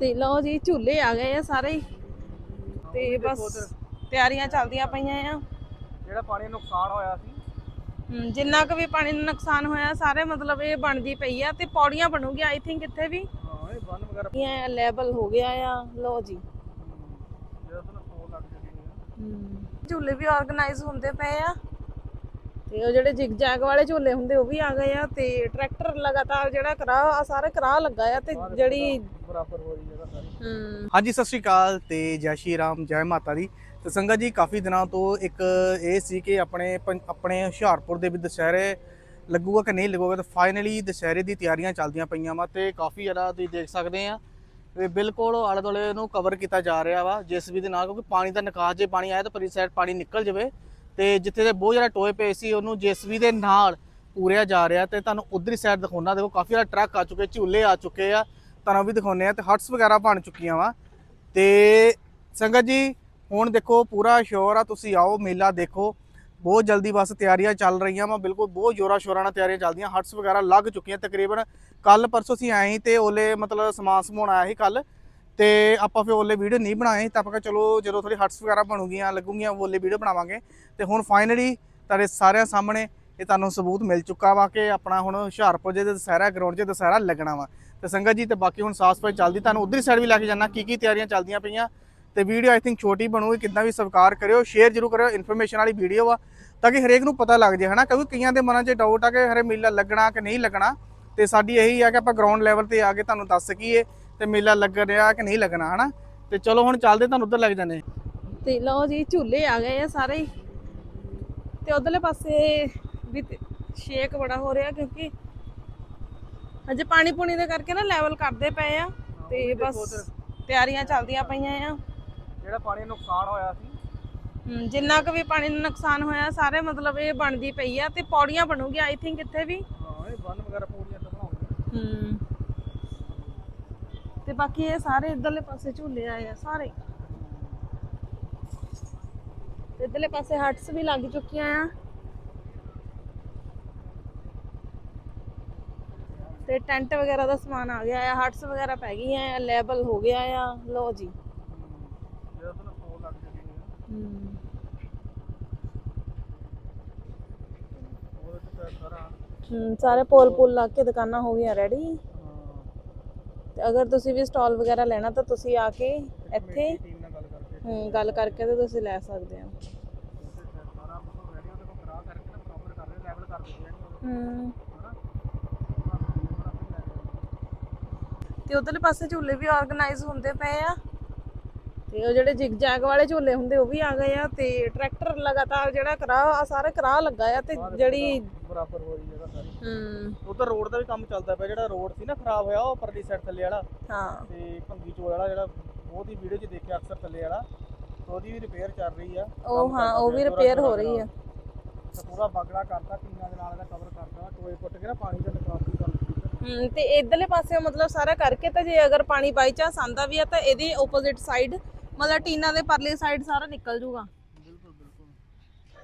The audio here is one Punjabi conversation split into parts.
ਤੇ ਲਓ ਜੀ ਝੂਲੇ ਆ ਗਏ ਆ ਸਾਰੇ ਹੀ। ਤੇ ਬਸ ਤਿਆਰੀਆਂ ਚੱਲਦੀਆਂ ਪਈਆਂ ਆ। ਜਿਹੜਾ ਪਾਣੀ ਨੁਕਸਾਨ ਹੋਇਆ ਸੀ। ਜਿੰਨਾ ਕੁ ਵੀ ਪਾਣੀ ਨੂੰ ਨੁਕਸਾਨ ਹੋਇਆ ਸਾਰੇ ਮਤਲਬ ਇਹ ਬਣਦੀ ਪਈ ਆ ਤੇ ਪੌੜੀਆਂ ਬਣੂਗੀ ਆਈ ਥਿੰਕ ਇੱਥੇ ਵੀ। ਹਾਂ ਇਹ ਬੰਨ ਵਗੈਰਾ ਇਹ ਲੈਵਲ ਹੋ ਗਿਆ ਆ ਲਓ ਜੀ। ਝੂਲੇ ਵੀ ਆਰਗੇਨਾਈਜ਼ ਹੁੰਦੇ ਪਏ ਆ। ਤੇ ਉਹ ਜਿਹੜੇ ਜਿਗ ਜੈਗ ਵਾਲੇ ਝੂਲੇ ਹੁੰਦੇ ਉਹ ਵੀ ਆ ਗਏ ਆ ਤੇ ਟਰੈਕਟਰ ਲਗਾਤਾਰ ਜਿਹੜਾ ਕਰਾ ਆ ਸਾਰੇ ਕਰਾ ਲੱਗਾ ਆ ਤੇ ਜਿਹੜੀ ਬਰਾਬਰ ਹੋ ਰਹੀ ਜਗ੍ਹਾ ਸਾਰੀ। ਹਾਂਜੀ ਸਤਿ ਸ਼੍ਰੀ ਅਕਾਲ ਤੇ ਜੈ ਸ਼੍ਰੀ ਰਾਮ ਜੈ ਮਾਤਾ ਦੀ। ਤੇ ਸੰਗਤ ਜੀ ਕਾਫੀ ਦਿਨਾਂ ਤੋਂ ਇੱਕ ਇਹ ਸੀ ਕਿ ਆਪਣੇ ਆਪਣੇ ਹੁਸ਼ਿਆਰਪੁਰ ਦੇ ਵੀ ਦੁਸਹਿਰੇ ਲੱਗੂਗਾ ਕਿ ਨਹੀਂ ਲੱਗੂਗਾ ਤੇ ਫਾਈਨਲੀ ਦੁਸਹਿਰੇ ਦੀ ਤਿਆਰੀਆਂ ਚੱਲਦੀਆਂ ਪਈਆਂ ਵਾ ਤੇ ਕਾਫੀ ਜ਼ਿਆਦਾ ਤੁਸੀਂ ਦੇਖ ਸਕਦੇ ਆ। ਤੇ ਬਿਲਕੁਲ ਆਲੇ ਦੁਆਲੇ ਨੂੰ ਕਵਰ ਕੀਤਾ ਜਾ ਰਿਹਾ ਵਾ ਜੇਸੀਬੀ ਦੇ ਨਾਲ ਕਿਉਂਕਿ ਪਾਣੀ ਦਾ ਨਿਕਾਸ ਜੇ ਪਾਣੀ ਆਇਆ ਤਾਂ ਪਰੀ ਸਾਈਡ ਪਾਣੀ ਨਿਕਲ ਜਾਵੇ। ਤੇ ਜਿੱਥੇ ਦੇ ਬਹੁਤ ਜ਼ਿਆਦਾ ਟੋਏ ਪਏ ਸੀ, ਉਹਨੂੰ ਜੇਸੀਬੀ ਦੇ ਨਾਲ ਪੂਰਿਆ ਜਾ ਰਿਹਾ ਤੇ ਤੁਹਾਨੂੰ ਉਧਰਲੀ ਸਾਈਡ ਦਿਖਾਉਣਾ। ਦੇਖੋ, ਕਾਫੀ ਜ਼ਿਆਦਾ ਟਰੱਕ ਆ ਚੁੱਕੇ, ਝੂਲੇ ਆ ਚੁੱਕੇ ਆ। ਤੁਹਾਨੂੰ ਵੀ ਦਿਖਾਉਨੇ ਆ ਤੇ ਹਟਸ ਵਗੈਰਾ ਬਣ ਚੁੱਕੀਆਂ ਵਾ। ਤੇ ਸੰਗਤ ਜੀ, ਹੁਣ ਦੇਖੋ, ਪੂਰਾ ਸ਼ੋਰ ਆ, ਤੁਸੀਂ ਆਓ, ਮੇਲਾ ਦੇਖੋ। ਬਹੁਤ ਜਲਦੀ ਬਸ ਤਿਆਰੀਆਂ ਚੱਲ ਰਹੀਆਂ ਵਾ, ਬਿਲਕੁਲ ਬਹੁਤ ਜ਼ੋਰਾਂ ਸ਼ੋਰਾਂ ਨਾਲ ਤਿਆਰੀਆਂ ਚੱਲਦੀਆਂ। ਹਟਸ ਵਗੈਰਾ ਲੱਗ ਚੁੱਕੀਆਂ, ਤਕਰੀਬਨ ਕੱਲ ਪਰਸੋਂ ਅਸੀਂ ਆਏ ਸੀ ਤੇ ਓਲੇ ਮਤਲਬ ਸਮਾਨ ਸਮੂਨ ਆਇਆ ਸੀ ਕੱਲ ਤੇ ਆਪਾਂ ਫਿਰ ਓਲੇ ਵੀਡੀਓ ਨਹੀਂ ਬਣਾਏ, ਤਾਂ ਆਪਾਂ ਚਲੋ ਜਦੋਂ ਥੋੜੀ ਹਟਸ ਵਗੈਰਾ ਬਣੂਗੀਆਂ, ਲੱਗੂਗੀਆਂ ਓਲੇ ਵੀਡੀਓ ਬਣਾਵਾਂਗੇ। ਤੇ ਹੁਣ ਫਾਈਨਲੀ ਤੁਹਾਡੇ ਸਾਰਿਆਂ ਸਾਹਮਣੇ ਇਹ ਤੁਹਾਨੂੰ ਸਬੂਤ ਮਿਲ ਚੁੱਕਾ ਵਾ ਕਿ ਆਪਣਾ ਹੁਣ ਹੁਸ਼ਿਆਰਪੁਰ ਦੇ ਦੁਸਹਿਰਾ, ਗਰਾਊਂਡ 'ਚ ਦੁਸਹਿਰਾ ਲੱਗਣਾ ਵਾ। ਤੇ ਸੰਗਤ ਜੀ, ਤੇ ਬਾਕੀ ਹੁਣ ਸਾਫ਼ ਸਫ਼ਾਈ ਚੱਲਦੀ, ਤੁਹਾਨੂੰ ਉਧਰਲੀ ਸਾਈਡ ਵੀ ਲੈ ਕੇ ਜਾਣਾ ਕੀ ਕੀ ਤਿਆਰੀਆਂ ਚੱਲਦੀਆਂ ਪਈਆਂ। ਤੇ ਵੀਡੀਓ ਆਈ ਥਿੰਕ ਛੋਟੀ ਬਣੂਗੀ ਕਿੰਨਾ ਵੀ ਸਵੀਕਾਰ ਕਰਿਓ ਸ਼ੇਅਰ ਜ਼ਰੂਰ ਕਰਿਓ ਇਨਫੋਰਮੇਸ਼ਨ ਵਾਲੀ ਵੀਡੀਓ ਆ ਤਾਂ ਕਿ ਹਰੇਕ ਨੂੰ ਪਤਾ ਲੱਗ ਜਾਏ, ਹਨਾ? ਕਿਉਂਕਿ ਕਈਆਂ ਦੇ ਮਨਾਂ 'ਚ ਡਾਊਟ ਆ ਕਿ ਹਰੇ ਮੇਲਾ ਲੱਗਣਾ ਕਿ ਨਹੀਂ ਲੱਗਣਾ। ਤੇ ਸਾਡੀ ਇਹੀ ਆ ਕਿ ਆਪਾਂ ਗਰਾਊਂਡ ਲੈਵਲ ਤੇ ਆ ਕੇ ਤੁਹਾਨੂੰ ਦੱਸ ਸਕੀਏ ਤੇ ਮੇਲਾ ਲੱਗ ਰਿਹਾ ਕਿ ਨਹੀਂ ਲੱਗਣਾ ਹਨਾ? ਤੇ ਚਲੋ ਹੁਣ ਚੱਲਦੇ ਤੁਹਾਨੂੰ ਉੱਧਰ ਲੱਗ ਜਾਂਦੇ। ਤੇ ਲਓ ਜੀ ਝੂਲੇ ਆ ਗਏ ਆ ਸਾਰੇ। ਹੀ ਤੇ ਉਧਰਲੇ ਪਾਸੇ ਵੀ ਸ਼ੇਕ ਬੜਾ ਹੋ ਰਿਹਾ ਕਿਉਂਕਿ ਅਜੇ ਪਾਣੀ ਪੂਣੀ ਦੇ ਕਰਕੇ ਨਾ ਲੈਵਲ ਕਰਦੇ ਪਏ ਆ ਤੇ ਬਸ ਤਿਆਰੀਆਂ ਚੱਲਦੀਆਂ ਪਈਆਂ ਆ। ਜਿਹੜਾ ਪਾਣੀ ਨੁਕਸਾਨ ਹੋਇਆ ਸੀ। ਜਿੰਨਾ ਕੁ ਵੀ ਪਾਣੀ ਨੂੰ ਨੁਕਸਾਨ ਹੋਇਆ ਸਾਰੇ ਮਤਲਬ ਇਹ ਬਣਦੀ ਪਈ ਆ ਤੇ ਪੌੜੀਆਂ ਬਣੂਗੀ ਆਈ ਥਿੰਕ ਇੱਥੇ ਵੀ। ਹਾਂ ਇਹ ਬੰਨ ਵਗੈਰਾ ਪੂਰੀਆਂ ਤਾਂ ਬਣਾਉਂਦੇ ਤੇ ਬਾਕੀ ਇਹ ਸਾਰੇ ਇਧਰਲੇ ਪਾਸੇ ਝੂਲੇ ਆਏ ਆ, ਸਾਰੇ। ਇਧਰਲੇ ਪਾਸੇ ਹਟਸ ਵੀ ਲੱਗ ਚੁੱਕੀਆਂ ਆ। ਤੇ ਟੈਂਟ ਵਗੈਰਾ ਦਾ ਸਮਾਨ ਆ ਗਿਆ ਆ, ਹਟਸ ਵਗੈਰਾ ਪੈ ਗਈਆਂ ਆ ਲੈਵਲ ਹੋ ਗਿਆ ਆ ਲੋ ਜੀ। ਹਮ ਸਾਰੇ ਪੋਲ ਪੁੱਲ ਲਾ ਕੇ ਦੁਕਾਨਾਂ ਹੋ ਗਈਆਂ ਰੈਡੀ ਤੇ ਅਗਰ ਤੁਸੀਂ ਵੀ ਸਟਾਲ ਵਗੈਰਾ ਲੈਣਾ ਤਾਂ ਤੁਸੀਂ ਆ ਕੇ ਇੱਥੇ ਗੱਲ ਕਰਕੇ ਤੇ ਤੁਸੀਂ ਲੈ ਸਕਦੇ ਹੋ। ਤੇ ਉਧਰਲੇ ਪਾਸੇ ਝੂਲੇ ਵੀ ਆਰਗੇਨਾਈਜ਼ ਹੁੰਦੇ ਪਏ ਆ। ਤੇ ਉਹ ਜਿਹੜੇ ਜਿਗ ਜੈਗ ਵਾਲੇ ਝੂਲੇ ਹੁੰਦੇ ਉਹ ਵੀ ਆ ਗਏ ਆ। ਤੇ ਟਰੈਕਟਰ ਲਗਾਤਾਰ ਜਿਹੜਾ ਕਰਾ ਆ ਸਾਰੇ ਕਰਾ ਲੱਗਾ ਆ ਤੇ ਜਿਹੜੀ ਬਰਾਬਰ ਹੋ ਰਹੀ ਜਗ੍ਹਾ ਸਾਰੀ। ਹਮ ਉਧਰ ਰੋਡ ਦਾ ਵੀ ਕੰਮ ਚੱਲਦਾ ਪਿਆ ਜਿਹੜਾ ਰੋਡ ਸੀ ਨਾ ਖਰਾਬ ਹੋਇਆ ਉਹ ਪਰਲੀ ਸਾਈਡ ਥੱਲੇ ਵਾਲਾ। ਹਾਂ। ਤੇ ਭੰਗੀ ਚੋਲ ਵਾਲਾ ਜਿਹੜਾ ਬਹੁਤ ਹੀ ਵੀਡੀਓ 'ਚ ਦੇਖਿਆ ਅਕਸਰ ਥੱਲੇ ਵਾਲਾ। ਉਹਦੀ ਵੀ ਰਿਪੇਅਰ ਚੱਲ ਰਹੀ ਆ। ਉਹ ਹਾਂ ਉਹ ਵੀ ਰਿਪੇਅਰ ਹੋ ਰਹੀ ਆ। ਪੂਰਾ ਬਾਗੜਾ ਕਰਤਾ ਟੀਨਾਂ ਦੇ ਨਾਲ ਇਹਦਾ ਕਵਰ ਕਰਤਾ ਟੋਏ ਪੁੱਟ ਕੇ ਨਾ ਪਾਣੀ ਦਾ ਨਿਕਾਸ ਵੀ ਕਰ ਹਮ ਤੇ ਇਧਰਲੇ ਪਾਸੇ ਮਤਲਬ ਸਾਰਾ ਕਰਕੇ ਤਾਂ ਜੇ ਅਗਰ ਪਾਣੀ ਬਾਈ ਚਾਂਸ ਆਂਦਾ ਵੀ ਆ ਤਾਂ ਇਹਦੀ ਆਪੋਜ਼ਿਟ ਸਾਈਡ ਮਤਲਬ ਟੀਨਾ ਦੇ ਪਰਲੀ ਸਾਈਡ ਸਾਰਾ ਨਿਕਲ ਜੂਗਾ।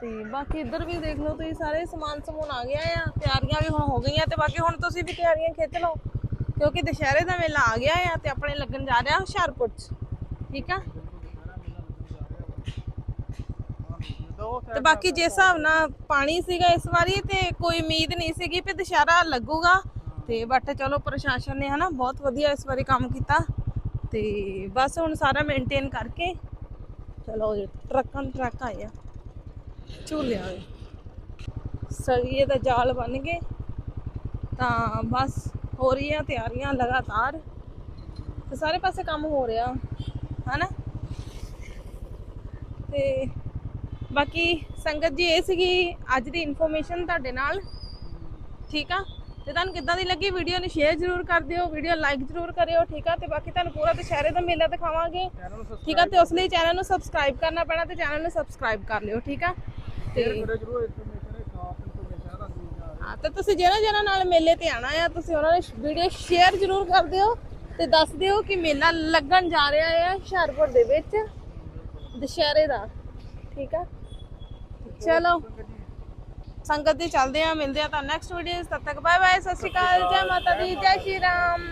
ਤੇ ਬਾਕੀ ਇੱਧਰ ਵੀ ਦੇਖ ਲਓ ਤੁਸੀਂ ਸਾਰੇ ਸਮਾਨ ਸਮੂਨ ਆ ਗਿਆ ਆ, ਤਿਆਰੀਆਂ ਵੀ ਹੁਣ ਹੋ ਗਈਆਂ ਤੇ ਬਾਕੀ ਹੁਣ ਤੁਸੀਂ ਵੀ ਤਿਆਰੀਆਂ ਖਿੱਚ ਲਓ, ਕਿਉਂਕਿ ਦੁਸ਼ਹਿਰੇ ਦਾ ਮੇਲਾ ਆ ਗਿਆ ਆ ਤੇ ਆਪਣੇ ਲੱਗਣ ਜਾ ਰਿਹਾ ਹੁਸ਼ਿਆਰਪੁਰ ਚ, ਠੀਕ ਆ? ਤੇ ਬਾਕੀ ਜਿਸ ਹਿਸਾਬ ਨਾਲ ਪਾਣੀ ਸੀਗਾ ਇਸ ਵਾਰੀ ਤੇ ਕੋਈ ਉਮੀਦ ਨਹੀਂ ਸੀਗੀ ਕਿ ਦੁਸ਼ਹਿਰਾ ਲੱਗੂਗਾ, ਤੇ ਬਟ ਚਲੋ ਪ੍ਰਸ਼ਾਸਨ ਨੇ ਹਨਾ ਬਹੁਤ ਵਧੀਆ ਇਸ ਵਾਰੀ ਕੰਮ ਕੀਤਾ, ਤੇ ਬਸ ਹੁਣ ਸਾਰਾ ਮੇਨਟੇਨ ਕਰਕੇ, ਚਲੋ ਟਰੱਕਾਂ ਦੇ ਟਰੱਕ ਆਏ ਆ ਝੂਲੇ ਆ ਗਏ ਸਰੀਏ ਦਾ ਜਾਲ ਬਣ ਗਏ। ਤਾਂ ਬਸ ਹੋ ਰਹੀਆਂ ਤਿਆਰੀਆਂ ਲਗਾਤਾਰ। ਤੇ ਸਾਰੇ ਪਾਸੇ ਕੰਮ ਹੋ ਰਿਹਾ ਹਨਾ? ਤੇ ਬਾਕੀ ਸੰਗਤ ਜੀ ਇਹ ਸੀਗੀ ਅੱਜ ਦੀ ਇਨਫੋਰਮੇਸ਼ਨ ਤੁਹਾਡੇ ਨਾਲ। ਠੀਕ ਆ? ਤੇ ਤੁਹਾਨੂੰ ਕਿੱਦਾਂ ਦੀ ਲੱਗੀ ਵੀਡੀਓ ਨੂੰ ਸ਼ੇਅਰ ਜ਼ਰੂਰ ਕਰ ਦਿਓ। ਵੀਡੀਓ ਲਾਈਕ ਜ਼ਰੂਰ ਕਰਿਓ ਠੀਕ ਆ? ਤੇ ਬਾਕੀ ਤੁਹਾਨੂੰ ਪੂਰਾ ਦੁਸ਼ਹਿਰੇ ਦਾ ਮੇਲਾ ਦਿਖਾਵਾਂਗੇ। ਠੀਕ ਆ? ਤੇ ਉਸ ਲਈ ਚੈਨਲ ਨੂੰ ਸਬਸਕ੍ਰਾਈਬ ਕਰਨਾ ਪੈਣਾ ਤੇ ਚੈਨਲ ਨੂੰ ਸਬਸਕ੍ਰਾਈਬ ਕਰ ਲਿਓ ਠੀਕ ਆ? ਤੇ ਹੈ ਤੇ ਤੁਸੀਂ ਜਿਹਨਾਂ ਜਿਹਨਾਂ ਨਾਲ ਮੇਲੇ ਤੇ ਆਣਾ ਆ ਤੁਸੀਂ ਉਹਨਾਂ ਨੂੰ ਵੀਡੀਓ ਸ਼ੇਅਰ ਜ਼ਰੂਰ ਕਰ ਦਿਓ ਤੇ ਦੱਸ ਦਿਓ ਕਿ ਮੇਲਾ ਲੱਗਣ ਜਾ ਰਿਹਾ ਹੈ ਹੁਸ਼ਿਆਰਪੁਰ ਦੇ ਵਿੱਚ ਦੁਸ਼ਹਿਰੇ ਦਾ ਠੀਕ ਆ? ਚਲੋ। ਸੰਗਤ ਦੀ ਚੱਲਦੇ ਆ ਮਿਲਦੇ ਆ ਤਾਂ ਨੈਕਸਟ ਵੀਡੀਓ ਤਦ ਤੱਕ ਬਾਏ ਬਾਏ ਸਤਿ ਸ਼੍ਰੀ ਅਕਾਲ ਜੈ ਮਾਤਾ ਦੀ ਜੈ ਸ਼੍ਰੀ ਰਾਮ।